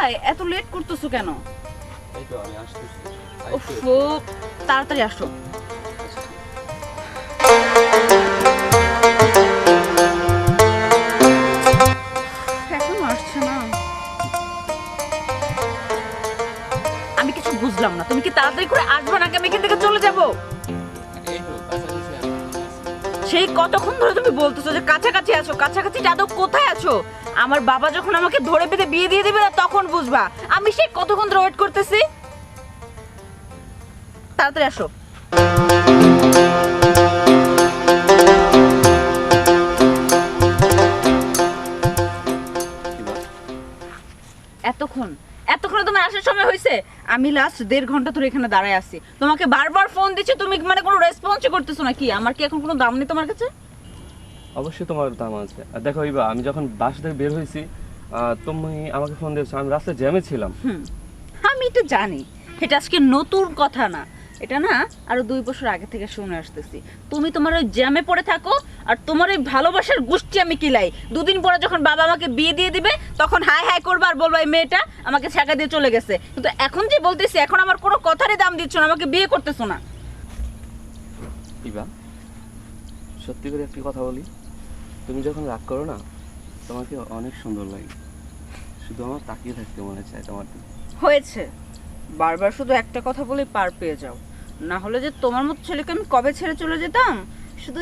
কোথায় এত লেট করতেছো কেন? এই তো আমি আসতেছি। তাড়াতাড়ি আসো। এখনও আসছে না। আমি কিছু বুঝলাম না। তুমি কি তাড়াতাড়ি করে আসবে নাকি আমি এখান থেকে চলে যাব। সেই কতক্ষণ ধরে তুমি বলতেছো যে কাছাকাছি আছো? কাছাকাছি যাদব কোথায় আছো? আমার বাবা যখন আমাকে ধরে পেতে বিয়ে দিয়ে দিবে তখন বুঝবা। আমি সেই কতক্ষণ ধরে ওয়েট করতেছি? তাড়াতাড়ি আসো? এতক্ষণ এতক্ষণ তোমার আসার সময় হয়েছে? আমি লাস্ট দেড় ঘণ্টা ধরে এখানে দাঁড়ায় আছি। তোমাকে বারবার ফোন দিচ্ছি, তুমি মানে কোনো রেসপন্সই করতেছো না। কি, আমার কি এখন কোনো দাম নেই তোমার কাছে? অবশ্যই তোমার দাম আছে। আর দেখো ইবা আমি যখন বাসা থেকে বের হয়েছি তুমি আমাকে ফোন দিয়েছ আমি রাস্তায় জ্যামে ছিলাম। হুম। আমি তো জানি এটা আজকে নতুন কথা না। এটা না আরও দুই বছর আগে থেকে শুনে আসতেছি। তুমি তোমার ওই জ্যামে পড়ে থাকো আর তোমার ওই ভালোবাসার গোষ্ঠী আমি কিলাই। দুদিন পরে যখন বাবা আমাকে বিয়ে দিয়ে দিবে তখন হাই হাই করবা আর বলব এই মেয়েটা আমাকে ছাকা দিয়ে চলে গেছে। কিন্তু এখন যে বলতেছি এখন আমার কোনো কথারই দাম দিচ্ছ না আমাকে বিয়ে করতেছো না। ইবা সত্যি করে একটি কথা বলি। তুমি যখন রাগ করো না তোমাকে অনেক সুন্দর লাগে। শুধু আমার তাকিয়ে থাকতে মনে চায় তোমার দিকে। হয়েছে। বারবার শুধু একটা কথা বলে পার পেয়ে যাও। না হলে যে তোমার মতো ছেলেকে আমি কবে ছেড়ে চলে যেতাম? শুধু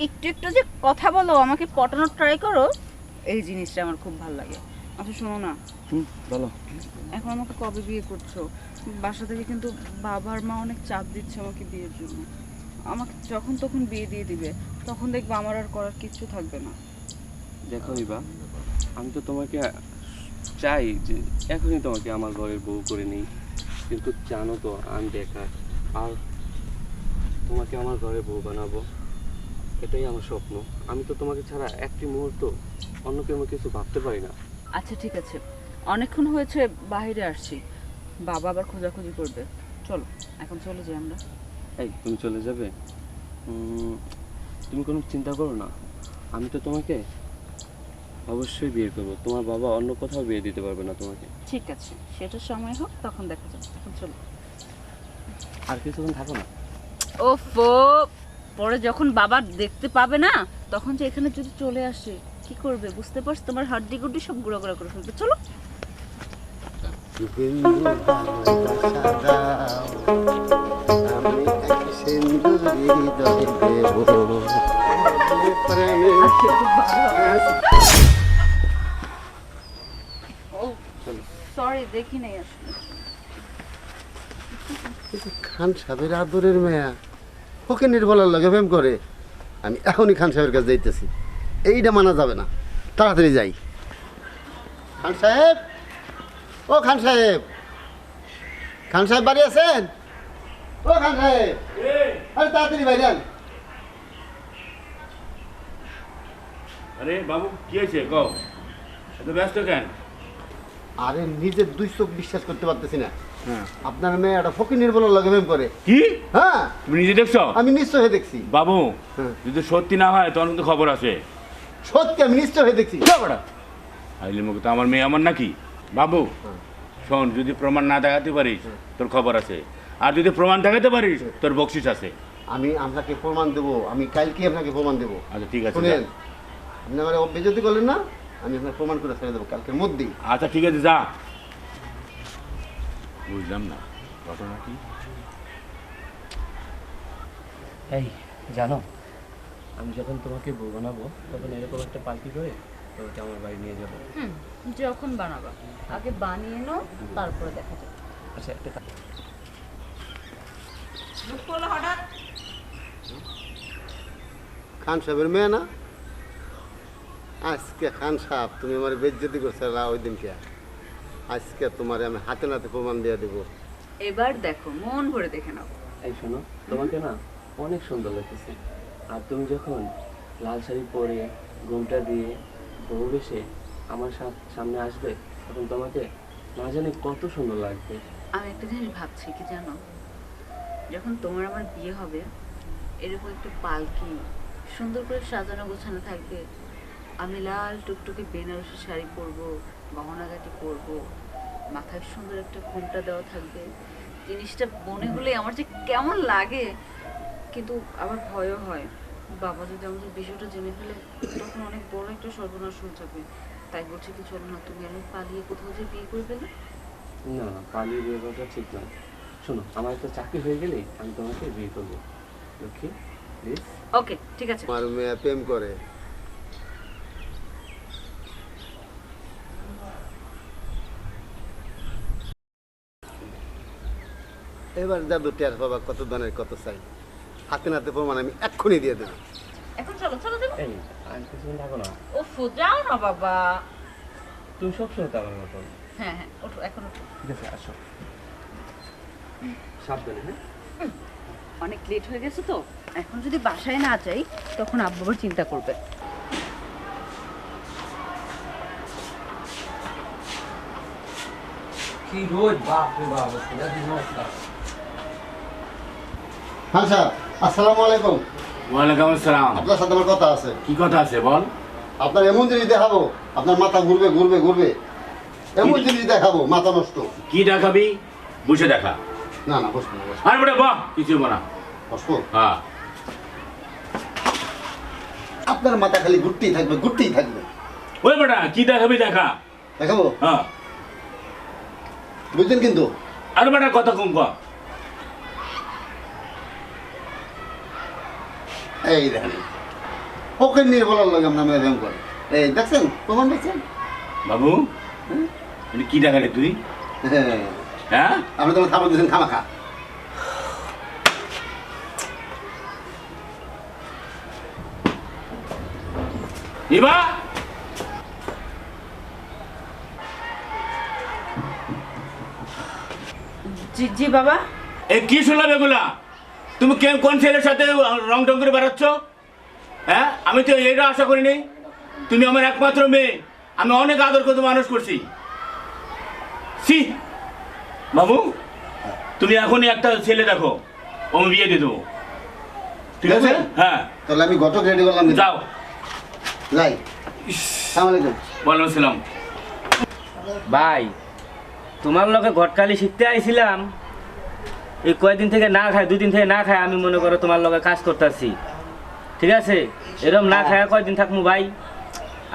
একটু একটু যে কথা বলো আমাকে পটানোর ট্রাই করো এই জিনিসটা আমার খুব ভালো লাগে। আচ্ছা শোনো না। হুম বলো। এখন আমাকে কবে বিয়ে করছ? বাসা থেকে কিন্তু বাবার মা অনেক চাপ দিচ্ছে আমাকে বিয়ের জন্য। আমাকে যখন তখন বিয়ে দিয়ে দিবে তখন দেখবে আমার আর করার কিচ্ছু থাকবে না। দেখো ইবা আমি তো তোমাকে চাই যে এখনই তোমাকে আমার ঘরের বউ করে নিই। কিন্তু জানো তো আমি বেকার আর তোমাকে আমার ঘরে বউ বানাবো এটাই আমার স্বপ্ন। আমি তো তোমাকে ছাড়া একটি মুহূর্ত অন্য কেউ কিছু ভাবতে পারি না। আচ্ছা ঠিক আছে। অনেকক্ষণ হয়েছে বাইরে আসছি। বাবা আবার খোঁজাখুঁজি করবে। চলো এখন চলে যাই আমরা। এই তুমি চলে যাবে? তুমি কোনো চিন্তা করো না। আমি তো তোমাকে অবশ্যই বিয়ে করব। তোমার বাবা অন্য কোথাও বিয়ে দিতে পারবে না তোমাকে। ঠিক আছে। সেটা সময় হোক তখন দেখা যাবে। তখন চলো। আর কিছুক্ষণ থাকো না। ওফো! পরে যখন বাবা দেখতে পাবে না তখন যে এখানে যদি চলে আসে কি করবে? বুঝতে পারছ? তোমার হাড্ডি গুড্ডি সব গুঁড়ো গুঁড়ো করে ফেলবে। চলো। বিন্দু ভালোবাসা খান সাহেবের আদরের মেয়া, ওকে নির্বলার লাগে প্রেম করে, আমি এখনই খান সাহেবের কাছে যাইতেছি। এইটা মানা যাবে না। তাড়াতাড়ি যাই। খান সাহেব! ও খান সাহেব! খান সাহেব বাড়ি আছেন? ও খান সাহেব আরে তাড়াতাড়ি বাইরে আন। আরে বাবু কি হয়েছে? কও। এত ব্যস্ত কেন? আরে নিজের দুই চোখ বিশ্বাস করতে পারতেছি না। হ্যাঁ। আপনার মেয়ে একটা ফকির নির্বলার লাগে প্রেম করে। কি? হ্যাঁ। তুমি নিজে দেখছ? আমি নিশ্চয় হয়ে দেখছি। বাবু হ্যাঁ। যদি সত্যি না হয় তখন কিন্তু খবর আছে। সত্যি আমি নিশ্চয় হয়ে দেখছি। আইলে মুখ তো আমার মেয়ে আমার নাকি? বাবু হ্যাঁ। শোন যদি প্রমাণ না দেখাতে পারিস তোর খবর আছে। আর যদি প্রমাণ দেখাতে পারিস তোর বকশিস আছে। আমি আপনাকে প্রমাণ দেবো আমি কালকে আপনাকে প্রমাণ দেবো। আচ্ছা ঠিক আছে শুনেন। আপনি আমার বেজতি করলেন না আমি আপনার প্রমাণ করে ছেড়ে দেবো কালকের মধ্যেই। আচ্ছা ঠিক আছে যা। বুঝলাম না ঘটনা কি? এই জানো আমি যখন তোমাকে বউ বানাবো তখন এরকম একটা পার্টি করে তোমাকে আমার বাড়ি নিয়ে যাব। হুম যখন বানাবা। আগে বানিয়ে নাও তারপরে দেখা যাবে। আচ্ছা একটা হঠাৎ। খান সাহেবের মেয়ে না? আজকে খান সাহেব তুমি আমার বেজ্জতি করছ ওই দিনকে। আজকে তোমার আমি হাতে নাতে প্রমাণ দিয়ে দেবো। এবার দেখো মন ভরে দেখে নাও। এই শোনো তোমাকে না অনেক সুন্দর লাগতেছে। আর তুমি যখন লাল শাড়ি পরে ঘুমটা দিয়ে বউ বেশে আমার সা- সামনে আসবে তখন তোমাকে না জানি কত সুন্দর লাগবে। আমি একটা জিনিস ভাবছি কি জানো? যখন তোমার আমার বিয়ে হবে, এরকম একটা পালকি সুন্দর করে সাজানো গোছানো থাকবে। আমি লাল টুকটুকে বেনারসি শাড়ি পরবো, গহনাগাটি পরবো, মাথায় সুন্দর একটা ঘোমটা দেওয়া থাকবে। জিনিসটা মনে হলে আমার যে কেমন লাগে, কিন্তু আবার ভয়ও হয়। বাবা যদি আমাদের বিষয়টা জেনে ফেলে, তখন অনেক বড় একটা সর্বনাশ হয়ে যাবে। তাই বলছি কি, চলো না, তুমি আমি পালিয়ে কোথাও যে বিয়ে করে ফেলে? না না, পালিয়ে বিয়ে করাটা ঠিক নয়। শোনো আমার একটা চাকরি হয়ে গেলেই আমি তোমাকে বিয়ে করব। লক্ষ্মী প্লিজ ওকে ঠিক আছে। আমার মেয়ে প্রেম করে। এবার জাদু টের বাবা কত ধনের কত চাই। হাতে নাতে প্রমাণ আমি এক্ষুনি দিয়ে দেবো। এখন চলো চলো চলো। এই আমি কিছু থাকো না। ওফ যাও না বাবা। তুমি সবসময় তো আমার মতন। হ্যাঁ হ্যাঁ ওঠো এখন ওঠো। ঠিক আছে আসো। সাবধানে হ্যাঁ? অনেক লেট হয়ে গেছে তো। এখন যদি বাসায় না যাই তখন আব্বু চিন্তা করবে। কি রোজ বাপ রে বাপ সেটা দিন হ্যাঁ স্যার আসসালামু আলাইকুম। ওয়ালাইকুম আসসালাম। আপনার সাথে আমার কথা আছে। কি কথা আছে বল। আপনার এমন জিনিস দেখাবো আপনার মাথা ঘুরবে ঘুরবে ঘুরবে। এমন জিনিস দেখাবো মাথা নষ্ট। কি দেখাবি? বুঝে দেখা। না না বসবো না বসবো আর বাহ কিছু না। বসবো? হ্যাঁ। আপনার মাথা খালি ঘুরতেই থাকবে ঘুরতেই থাকবে। ওই বেটা কি দেখাবি দেখা। দেখাবো? হ্যাঁ। বুঝছেন কিন্তু? আর বেটা কথা কম কর এই দেখেন। ওকে নিয়ে বলার লাগে আমরা প্রেম করে। এই দেখছেন? প্রমাণ দেখছেন? বাবু এটা কি দেখালি তুই? হ্যাঁ। হ্যাঁ? আপনি তোমার খাবার দিয়েছেন খামাখা। নিবা জি জি বাবা। এ কি শুনলাম এগুলা? তুমি কে কোন ছেলের সাথে রং টং করে বেড়াচ্ছ? হ্যাঁ? আমি তো এটা আশা করিনি। তুমি আমার একমাত্র মেয়ে। আমি অনেক আদর করে মানুষ করছি। সি বাবু তুমি এখনই একটা ছেলে দেখো আমি বিয়ে দিয়ে দেবো। ঠিক আছে? হ্যাঁ। তাহলে আমি ঘটক রেডি করলাম যাও। যাই। সালাম আলাইকুম। ওয়ালাইকুম আসসালাম। ভাই তোমার লগে ঘটকালি শিখতে আইছিলাম। এই কয়দিন থেকে না খায় দুদিন থেকে না খায় আমি মনে করো তোমার লগে কাজ করতেছি। ঠিক আছে? এরকম না খায় কয়দিন থাকব ভাই?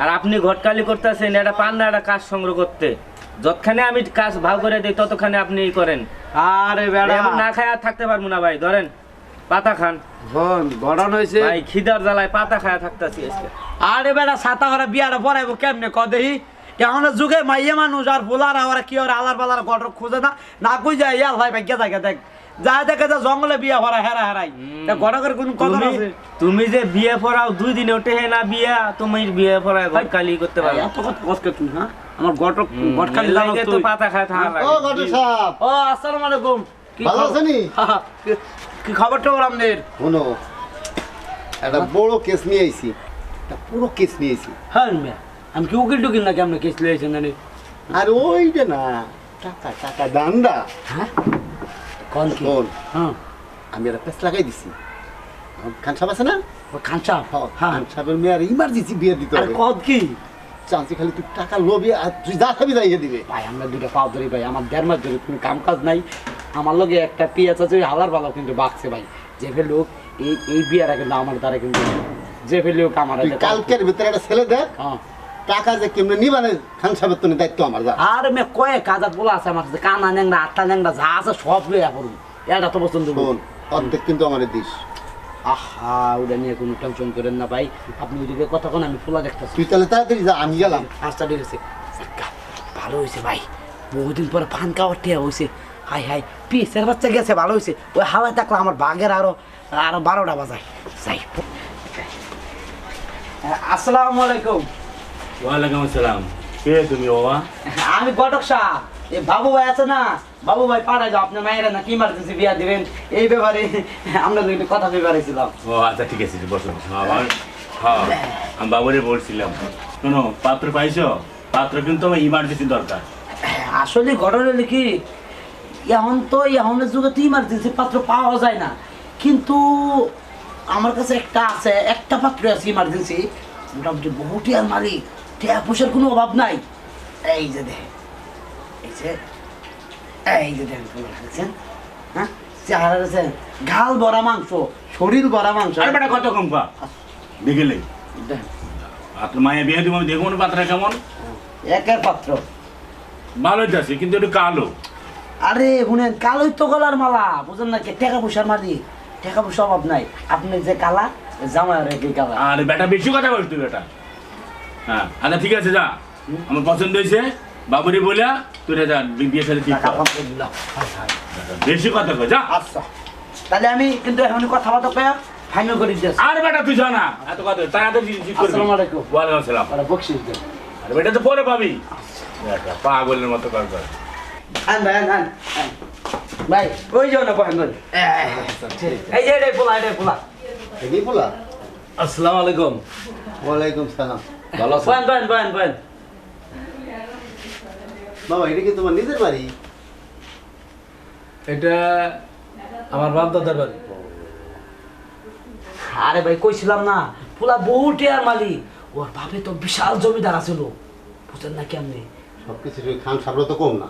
আর আপনি ঘটকালি করতেছেন এটা পান না একটা কাজ সংগ্রহ করতে। যতখানে আমি কাজ ভাগ করে দিই ততখানে আপনি করেন। আরে বেড়া। না খায় আর থাকতে পারব না ভাই ধরেন পাতা খান। হন ভাই খিদার জ্বালায় পাতা খায় থাকতেছি আজকে। আরে বেড়া ছাতা করে বিয়াটা পড়াইবো কেমনে? ক এখন যুগে মাইয়া মানুষ আর ফুলার আর কি ওর আলার পালার গটর খুঁজে না। না কই যায় ইয়াল ভাই ভাগ্য থাকে দেখ। যা দেখে যা জঙ্গলে বিয়া হেরা হেরাই। তা গটকের কোন কথা তুমি আছে? তুমি যে বিয়ে পড়াও দুই দিনে ওঠে না বিয়া তুমি বিয়ে পড়ায় ঘটকালি করতে পারো এত কথা কষ্ট তুমি হ্যাঁ? আমার গটক গটকালি এর জানো লাগে তো পাতা খায় থাকা লাগে। ও ঘটক সাহেব। ও আসসালামু আলাইকুম। কি ভালো? আছেনি? কি- খবর টবর আপনাদের? শোনো একটা বড় কেস নিয়ে আইছি। একটা পুরো কেস নিয়ে আইছি। হ্যাঁ মিয়া। আমি কি উকিল টুকিল নাকি আপনি কেস লিয়েছেন জানি? আর ওই যে না টাকা টাকা দান্দা। হ্যাঁ? কোন কি? হ্যাঁ। আমি একটা পেস লাগাই দিছি। আমার খান সাহেব আছে না? ও কাঞ্চা হ্যাঁ হ্যাঁ। খান সাহেবের মেয়ের ইমার্জেন্সি বিয়ে দিতে আর হবে। কদ কি? চান্সি খালি তুই টাকা লোভে আর তুই যা খাবি যাইয়ে দিবে। ভাই আমরা দুটো পাও ধরি ভাই আমার দেড় মাস ধরে তুমি কাম কাজ নাই। আমার লগে একটা পিয়াজ আছে হালার বালাও কিন্তু বাকছে ভাই। যে লোক এই এই বিয়াটা কিন্তু আমার দ্বারা কিন্তু যে লোক আমার কালকের ভিতরে একটা ছেলে দেখ হ্যাঁ। টাকা যে কেমনে নিবানে খান সাহেবের তো দায়িত্ব আমার যা। আর মে কয়ে কাজা পোলা আছে আমার কাছে কানা ন্যাংরা আটটা ন্যাংরা যা আছে সব লইয়া এটা তো পছন্দ শোন অর্ধেক কিন্তু আমার দিস। আহা ওটা নিয়ে কোনো টেনশন করেন না ভাই। আপনি ওইদিকে কথা কোন আমি ফুলা দেখতেছি। তুই তাহলে তাড়াতাড়ি যা আমি গেলাম। আচ্ছা ঠিক আছে ভালো হয়েছে ভাই। বহুদিন পরে পান খাওয়ার টিয়া হয়েছে হাই হাই পিসের বাচ্চা গেছে ভালো হয়েছে ওই হাওয়ায় থাকলে আমার বাঘের আরও আরও বারোটা বাজায়। যাই। আসসালামু আলাইকুম। ওয়ালাইকুম আসসালাম। কে তুমি বাবা? আমি ঘটক শাহ এই বাবু ভাই আছে না? বাবু ভাই পাঠাই যাও আপনার মায়েরা না কি ইমার্জেন্সি বিয়া দিবেন। এই ব্যাপারে আমরা দুইটা কথা ব্যাপারে ছিলাম ও আচ্ছা ঠিক আছে বসো হ্যাঁ বাবা- হ্যাঁ আমি বাবুরে বলছিলাম। শোনো পাত্র পাইছো? পাত্র কিন্তু আমার ইমার্জেন্সি দরকার। আসলে ঘটনা হলো কি এখন তো এখনের যুগে তো ইমার্জেন্সি পাত্র পাওয়া যায় না। কিন্তু আমার কাছে একটা আছে একটা পাত্র আছে ইমার্জেন্সি মোটামুটি বহুটি আর মালিক টিয়া পয়সার কোনো অভাব নাই। এই যে দেখ যে এই যে দেখেন পোলা হ্যাঁ? চেহারা গাল ভরা মাংস শরীর ভরা মাংস। আরে বেটা কত কম পা দেখেন, আপনার মায়ের বিয়ে দিব দেখব পাত্রা কেমন। একের পাত্র। ভালো যাচ্ছে কিন্তু একটু কালো। আরে শুনেন কালোই তো গলার মালা বুঝেন না কি টাকা পয়সার মারি টাকা পয়সা অভাব নাই। আপনি যে কালা জামাই রেখে কালা। আর বেটা বেশি কথা বলিস তুই বেটা। হ্যাঁ আচ্ছা ঠিক আছে যা। আমার পছন্দ হয়েছে বাবুরি বলিয়া তুই যা বি- বিয়ে সাথে ঠিক কর। করে। বেশি কথা কয় যা। আচ্ছা। তাহলে আমি কিন্তু এখন কথাবার্তা কয়া ফাইনাল করে দিয়েছি আর বেটা তুই জানা এত কথা তাড়াতাড়ি ঠিক করবি। আসসালামু আলাইকুম। ওয়ালাইকুম আসসালাম। ওরা বকশিস দেন আর বেটা তো পরে পাবি। পাগলের মতো কর কর আন ভাই আন। ভাই ওই যাও না বল এই যে এটাই পোলা এটাই পোলা। এগিয়ে বলা আসসালামু আলাইকুম। ওয়ালাইকুম সালাম। ভালো আছেন? বহেন বহেন বহেন বাবা এটা কি তোমার নিজের বাড়ি? এটা আমার বাপ দাদার বাড়ি। আরে ভাই কইছিলাম না পোলা বহু টিয়ার মালি ওর বাপে তো বিশাল জমিদার আছিল। বুঝেন না কেমনি? সবকিছু খান সাবরা তো কম না।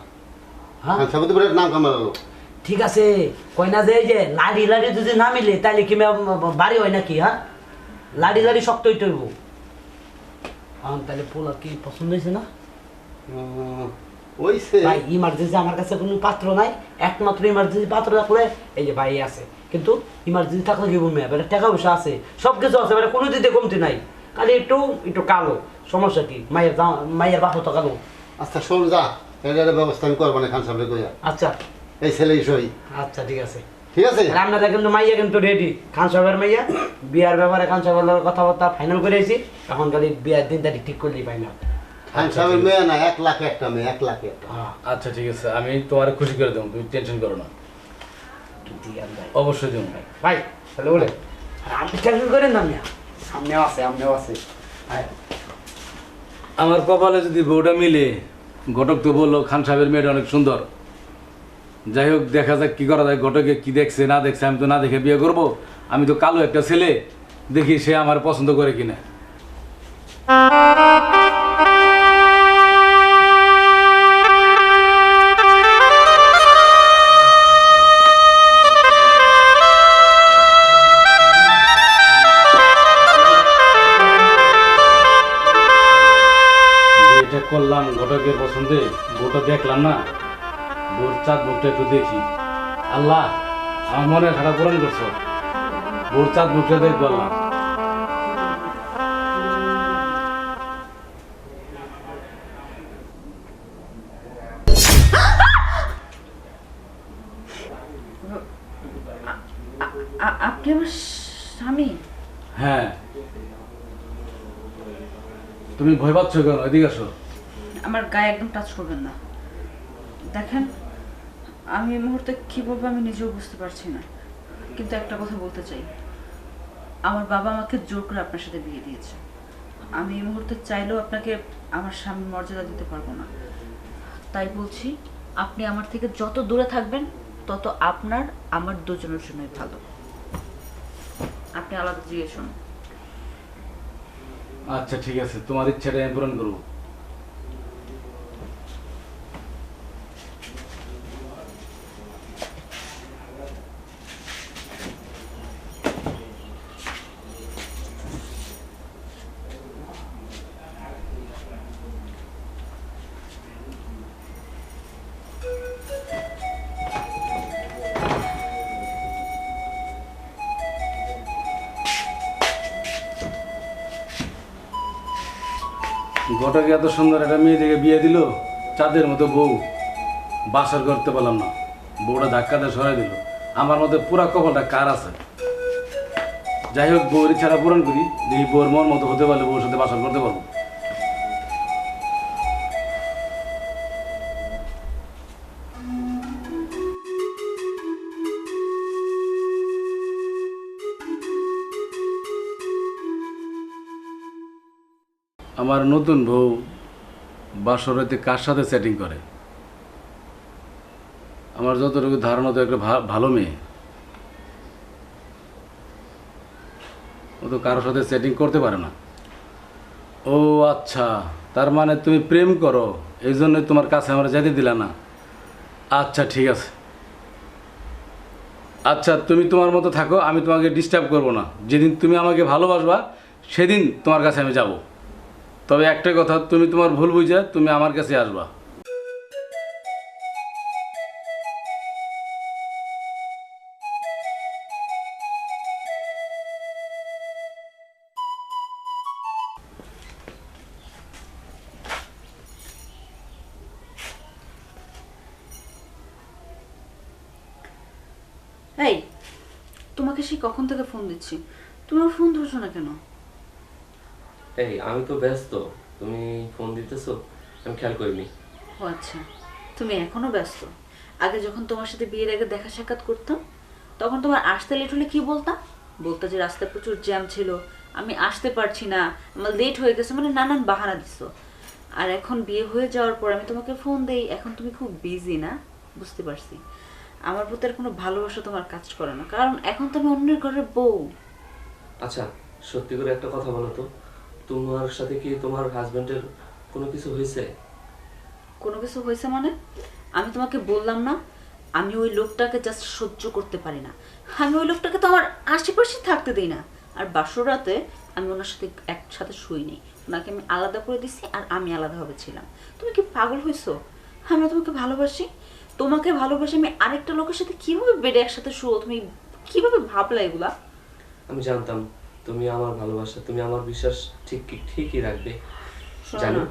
হ্যাঁ? খান সাবরা তো নাম কামালো ঠিক আছে কই না যে এই যে লাড়ি লাড়ি যদি না মিলে তাইলে কি বাড়ি হয় নাকি হ্যাঁ? লাড়ি লাড়ি শক্ত হইতে হইব। তাহলে পোলা কি পছন্দ হয়েছে না? ওইছে ভাই ইমার্জেন্সি আমার কাছে কোনো পাত্র নাই। একমাত্র ইমার্জেন্সি পাত্র থাকলে এই যে ভাই আছে। কিন্তু ইমার্জেন্সি থাকলে কি বলবে? এবারে টাকা পয়সা আছে। সব কিছু আছে এবারে কোনো দিতে কমতি নাই। খালি একটু একটু কালো। সমস্যা কি? মায়ের মায়ের বাপ তো কালো। আচ্ছা শোন যা। এটার ব্যবস্থা আমি করব না খান সাবরে কইয়া আচ্ছা। এই ছেলেই সই। আচ্ছা ঠিক আছে। ঠিক আছে? রান্নাটা কিন্তু মাইয়া কিন্তু রেডি খান সাহেবের মাইয়া। বিয়ার ব্যাপারে খান সাহেবের কথাবার্তা ফাইনাল করে এখন খালি বিয়ার দিন তারিখ ঠিক করলেই ফাইনাল খান সাহেবের মেয়ে না এক লাখ একটা মেয়ে এক লাখ একটা। আচ্ছা ঠিক আছে আমি তোমার খুশি করে দেবো তুমি টেনশন করো না। অবশ্যই দেবো। ভাই তাহলে বলে। আপনি টেনশন করেন না মিয়া। সামনেও আছে সামনেও আছে। আমার কপালে যদি বউটা মিলে ঘটক তো বলল খান সাহেবের মেয়েটা অনেক সুন্দর। যাই হোক দেখা যাক কি করা যায় ঘটকে কি দেখছে না দেখছে আমি তো না দেখে বিয়ে করব। আমি তো কালো একটা ছেলে দেখি সে আমার পছন্দ করে কিনা। না বউর চাঁদ মুখটা একটু দেখি। আল্লাহ আমার মনে খারাপ পূরণ করছ চাঁদ মুখটা দেখব আল্লাহ। আপনি আমার স্বামী? হ্যাঁ। তুমি ভয় পাচ্ছ কেন? এদিকে আসো। আমার গায়ে একদম টাচ করবেন না। দেখেন, আমি এই মুহূর্তে কী বলব আমি নিজেও বুঝতে পারছি না। কিন্তু একটা কথা বলতে চাই। আমার বাবা আমাকে জোর করে আপনার সাথে বিয়ে দিয়েছে। আমি এই মুহূর্তে চাইলেও আপনাকে আমার স্বামীর মর্যাদা দিতে পারব না। তাই বলছি, আপনি আমার থেকে যত দূরে থাকবেন, তত আপনার, আমার দুজনের জন্যই ভালো। আপনি আলাদা শুনুন আচ্ছা ঠিক আছে। তোমার ইচ্ছাটা আমি পূরণ করব। ঘটকে এত সুন্দর একটা মেয়ে বিয়ে দিল? চাঁদের মতো বউ। বাসর করতে পারলাম না। বউটা ধাক্কা দিয়ে সরাই দিল। আমার মধ্যে পুরা কপালটা কার আছে? যাই হোক বউর ছাড়া পূরণ করি। দেখি বউর মন মতো হতে পারলে বউর সাথে বাসার করতে পারব আমার নতুন বউ বাসরতে কার সাথে সেটিং করে? আমার যতটুকু ধারণা তো একটা ভালো মেয়ে। ও তো কারোর সাথে সেটিং করতে পারে না। ও আচ্ছা তার মানে তুমি প্রেম করো, এই জন্যই তোমার কাছে আমরা যেতে দিলা না। আচ্ছা ঠিক আছে। আচ্ছা তুমি তোমার মতো থাকো, আমি তোমাকে ডিস্টার্ব করব না। যেদিন তুমি আমাকে ভালোবাসবা, সেদিন তোমার কাছে আমি যাব। তবে একটা কথা, তুমি তোমার ভুল বুঝে তুমি আমার কাছে আসবা। এই, তোমাকে সেই কখন থেকে ফোন দিচ্ছি? তুমি আমার ফোন ধরছো না কেন? এই আমি তো ব্যস্ত। তুমি ফোন দিতেছো আমি খেয়াল করিনি। ও আচ্ছা তুমি এখনও ব্যস্ত? আগে যখন তোমার সাথে বিয়ের আগে দেখা সাক্ষাৎ করতাম তখন তোমার আসতে লেট হলে কি বলতা? বলতা যে রাস্তায় প্রচুর জ্যাম ছিল আমি আসতে পারছি না আমার লেট হয়ে গেছে মানে নানান বাহানা দিছো। আর এখন বিয়ে হয়ে যাওয়ার পর আমি তোমাকে ফোন দেই এখন তুমি খুব বিজি না? বুঝতে পারছি। আমার প্রতি আর কোনো ভালোবাসা তোমার কাজ করে না কারণ এখন তো আমি অন্যের ঘরের বউ। আচ্ছা সত্যি করে একটা কথা বলো তো। তোমার সাথে কি তোমার হাজবেন্ডের কোনো কিছু হয়েছে? কোনো কিছু হয়েছে মানে? আমি তোমাকে বললাম না আমি ওই লোকটাকে জাস্ট সহ্য করতে পারি না। আমি ওই লোকটাকে তো আমার আশেপাশে থাকতে দিই না। আর বাসর রাতে আমি ওনার সাথে একসাথে শুইনি ওনাকে আমি আলাদা করে দিছি আর আমি আলাদাভাবে ছিলাম। তুমি কি পাগল হয়েছো? আমি তোমাকে ভালোবাসি। তোমাকে ভালোবাসি আমি আরেকটা লোকের সাথে কীভাবে বেডে একসাথে শুও তুমি কীভাবে ভাবলা এগুলা? আমি জানতাম। তুমি আমার ভালোবাসা তুমি আমার বিশ্বাস ঠিক ঠিকই রাখবে। জানো?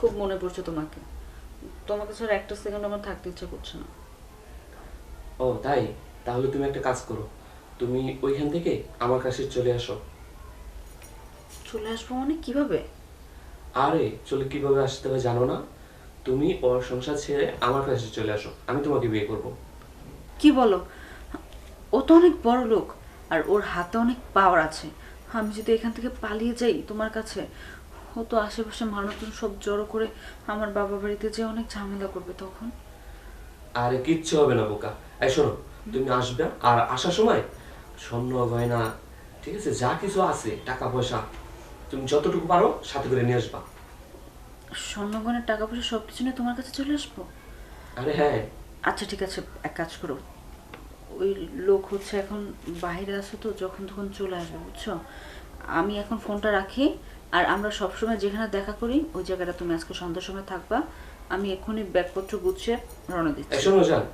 খুব মনে পড়ছে তোমাকে। তোমাকে ছাড়া একটা সেকেন্ড আমার থাকতে ইচ্ছা করছে না। ও তাই? তাহলে তুমি একটা কাজ করো। তুমি ওইখান থেকে আমার কাছে চলে আসো। চলে আসব মানে কীভাবে? আরে চলে কীভাবে আসতে হবে জানো না? তুমি ওর সংসার ছেড়ে আমার কাছে চলে আসো। আমি তোমাকে বিয়ে করব। কি বলো? ও তো অনেক বড় লোক। আর ওর হাতে অনেক পাওয়ার আছে। আমি যদি এখান থেকে পালিয়ে যাই তোমার কাছে ও তো আশেপাশে মানুষজন সব জড়ো করে আমার বাবা বাড়িতে যে অনেক ঝামেলা করবে তখন। আরে কিচ্ছু হবে না বোকা। এই শোনো তুমি আসবে আর আসার সময় স্বর্ণ গয়না ঠিক আছে যা কিছু আছে টাকা পয়সা তুমি যতটুকু পারো সাথে করে নিয়ে আসবা। স্বর্ণগণের টাকা পয়সা সব কিছু নিয়ে তোমার কাছে চলে আসব? আরে হ্যাঁ। আচ্ছা ঠিক আছে এক কাজ করো। ওই লোক হচ্ছে এখন বাইরে আছে তো যখন তখন চলে আসবে বুঝছ? আমি এখন ফোনটা রাখি আর আমরা সবসময় যেখানে দেখা করি ওই জায়গাটা তুমি আজকে সন্ধ্যার সময় থাকবা। আমি এক্ষুনি ব্যাগপত্র গুছিয়ে রওনা দিচ্ছি। শোনো যান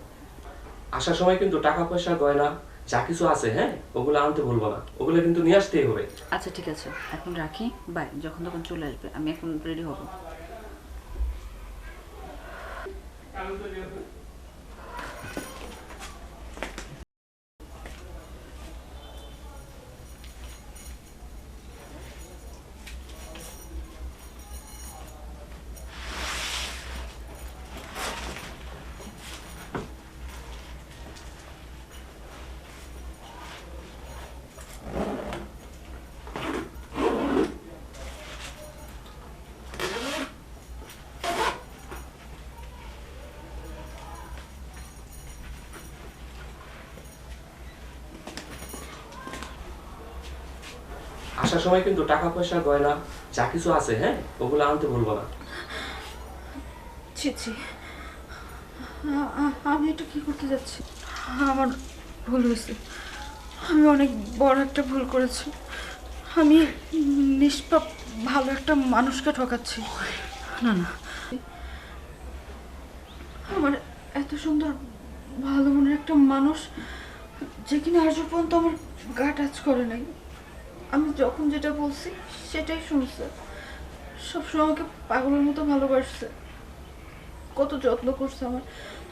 আসার সময় কিন্তু টাকা পয়সা গয়না যা কিছু আছে হ্যাঁ ওগুলো আনতে ভুলবো না। ওগুলো কিন্তু নিয়ে আসতেই হবে। আচ্ছা ঠিক আছে। এখন রাখি বাই যখন তখন চলে আসবে। আমি এখন রেডি হব। আসার সময় কিন্তু টাকা পয়সা, গয়না, যা কিছু আছে হ্যাঁ? ওগুলো আনতে ভুলবো না। ছি ছি। আমি এটা কি করতে যাচ্ছি? আমার ভুল হয়েছে। আমি অনেক বড় একটা ভুল করেছি। আমি নিষ্পাপ, ভালো একটা মানুষকে ঠকাচ্ছি। না না। আমার এত সুন্দর, ভালো মনের একটা মানুষ যে কিনা আজ পর্যন্ত আমার গা টাচ করে নাই। আমি যখন যেটা বলছি, সেটাই শুনছে। সবসময় আমাকে পাগলের মতো ভালোবাসছে। কত যত্ন করছে আমার।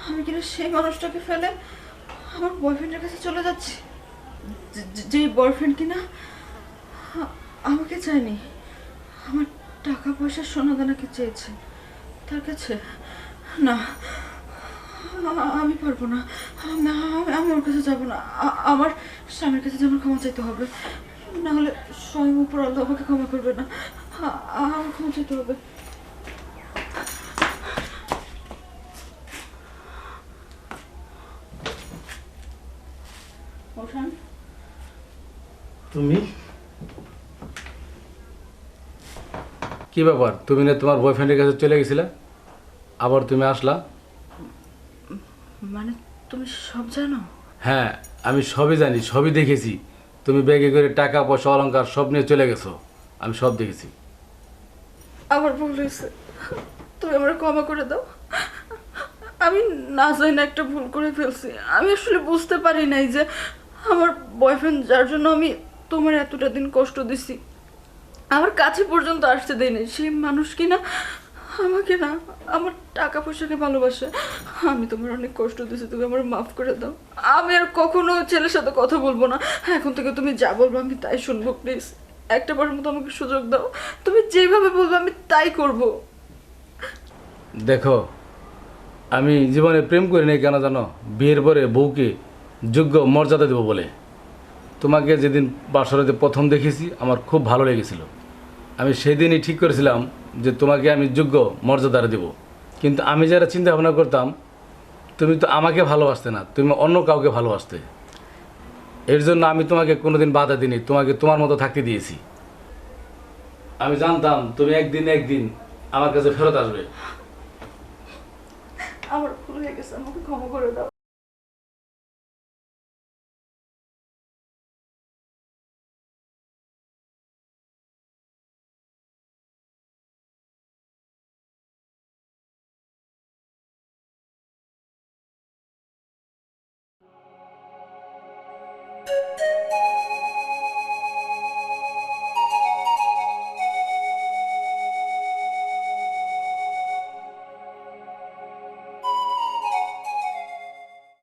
আমি কিনা সেই মানুষটাকে ফেলে আমার বয়ফ্রেন্ডের কাছে চলে যাচ্ছি? যে- বয়ফ্রেন্ড কিনা আমাকে চায়নি। আমার টাকা পয়সা সোনা দানাকে চেয়েছে। তার কাছে না, আমি পারব না। আমি ওর কাছে যাব না। আমার স্বামীর কাছে যেমন ক্ষমা চাইতে হবে। না হলে স্বয়ং উপর আল্লাহ আমাকে ক্ষমা করবে না। আ- আমার ক্ষমা চাইতে হবে। তুমি? কি ব্যাপার? তুমি না তোমার বয়ফ্রেন্ডের কাছে চলে গেছিলে? আবার তুমি আসলা? মানে তুমি সব জানো? হ্যাঁ আমি সবই জানি সবই দেখেছি। তুমি ব্যাগে করে টাকা, পয়সা, অলংকার সব নিয়ে চলে গেছো। আমি সব দেখেছি। আমার ভুল হয়েছে। তুমি আমার ক্ষমা করে দাও। আমি না জানি না একটা ভুল করে ফেলছি। আমি আসলে বুঝতে পারি নাই যে আমার বয়ফ্রেন্ড যার জন্য আমি তোমার এতটা দিন কষ্ট দিছি। আমার কাছে পর্যন্ত আসতে দেয়নি। সেই মানুষ কি না আমাকে না, আমার টাকা পয়সাকে ভালোবাসে। আমি তোমার অনেক কষ্ট দিছি তুমি আমার মাফ করে দাও। আমি আর কখনো ছেলের সাথে কথা বলব না। এখন থেকে তুমি যা বলব আমি তাই শুনব প্লিজ একটা বার মতো আমাকে সুযোগ দাও। তুমি যেভাবে বলব আমি তাই করব। দেখো, আমি জীবনে প্রেম করি নাই কেন জানো? বিয়ের পরে বউকে যোগ্য মর্যাদা দেবো বলে। তোমাকে যেদিন বাসরাতে প্রথম দেখেছি, আমার খুব ভালো লেগেছিল। আমি সেদিনই ঠিক করেছিলাম যে তোমাকে আমি যোগ্য মর্যাদা দেব। কিন্তু আমি যারা চিন্তা ভাবনা করতাম, তুমি তো আমাকে ভালোবাসতে না, তুমি অন্য কাউকে ভালোবাসতে। এর জন্য আমি তোমাকে কোনোদিন বাধা দিইনি, তোমাকে তোমার মতো থাকতে দিয়েছি। আমি জানতাম তুমি একদিন একদিন আমার কাছে ফেরত আসবে। আমার ভুল হয়ে গেছে, আমাকে ক্ষমা করে দাও।